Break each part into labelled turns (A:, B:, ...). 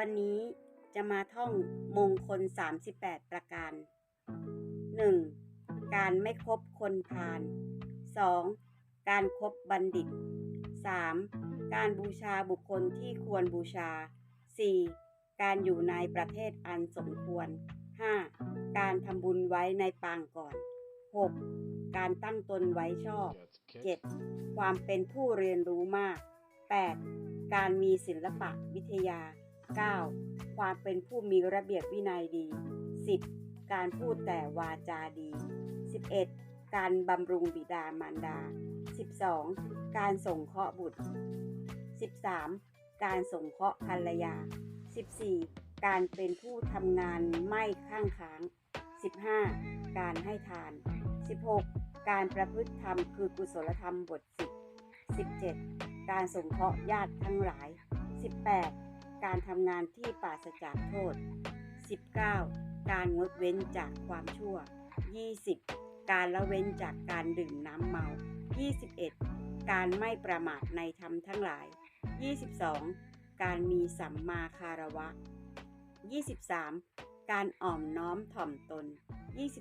A: วันนี้จะมาท่องมงคล 38 ประการ 1. การไม่คบคนพาล 2. การครบบัณฑิต 3. การบูชาบุคคลที่ควรบูชา 4. การอยู่ในประเทศอันสมควร 5. การทำบุญไว้ในปางก่อน 6. การตั้งตนไว้ชอบ 7. ความเป็นผู้เรียนรู้มาก 8. การมีศิลปะวิทยา 9. ความเป็นผู้มีระเบียบวินัยดี 10. การพูดแต่วาจาดี 11. การบำรุงบิดามารดา 12. การส่งเคราะห์บุตร 13. การส่งเคราะห์ภรรยา 14. การเป็นผู้ทำงานไม่ข้างค้าง 15. การให้ทาน 16. การประพฤติธรรมคือกุศลธรรมบท10 17. การสงเคราะห์ญาติทั้งหลาย 18. การทำงานที่ปราศจากโทษ 19. การงดเว้นจากความชั่ว 20. การละเว้นจากการดื่มน้ำเมา 21. การไม่ประมาทในธรรมทั้งหลาย 22. การมีสัมมาคารวะ 23. การอ่อมน้อมถ่อมตน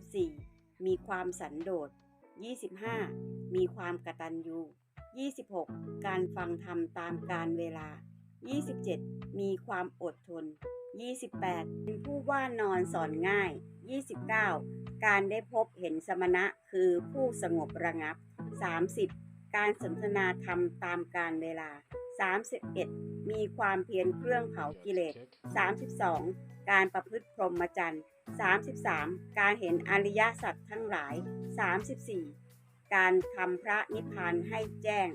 A: 24. มีความสันโดษ 25. มีความกตัญญู 26. การฟังธรรมตามการเวลา 27. มีความอดทน 28. เป็นผู้ว่านอนสอนง่าย 29. การได้พบเห็นสมณะคือผู้สงบระงับ 30. การสนทนาธรรมตามการเวลา 31. มีความเพียรเครื่องเผากิเลส 32. การประพฤติพรหมจรรย์ 33. การเห็นอริยสัจทั้งหลาย 34. การทำพระนิพพานให้แจ้ง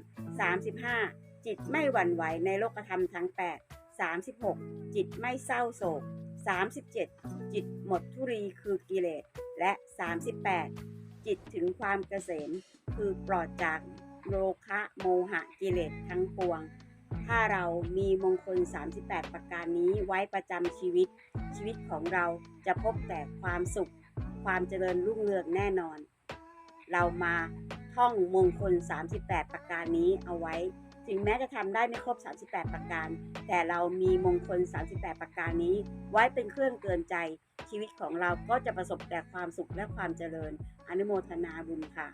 A: 35. จิตไม่หวั่นไหวในโลกธรรมทั้ง 8 36 จิตไม่เศร้าโศก 37 จิตหมดทุรีคือกิเลส และ 38 จิตถึงความเกษมคือปลอดจากโลคะโมหะกิเลสทั้งปวง ถ้าเรามีมงคล 38 ประการนี้ไว้ประจำชีวิต ชีวิตของเราจะพบแต่ความสุข ความเจริญรุ่งเรืองแน่นอน เรามาท่องมงคล 38 ประการนี้เอาไว้ ถึงแม้จะทำได้ไม่ครบ 38 ประการ แต่เรามีมงคล 38 ประการนี้ ไว้เป็นเครื่องเตือนใจ ชีวิตของเราก็จะประสบแต่ความสุขและความเจริญ อนุโมทนาบุญค่ะ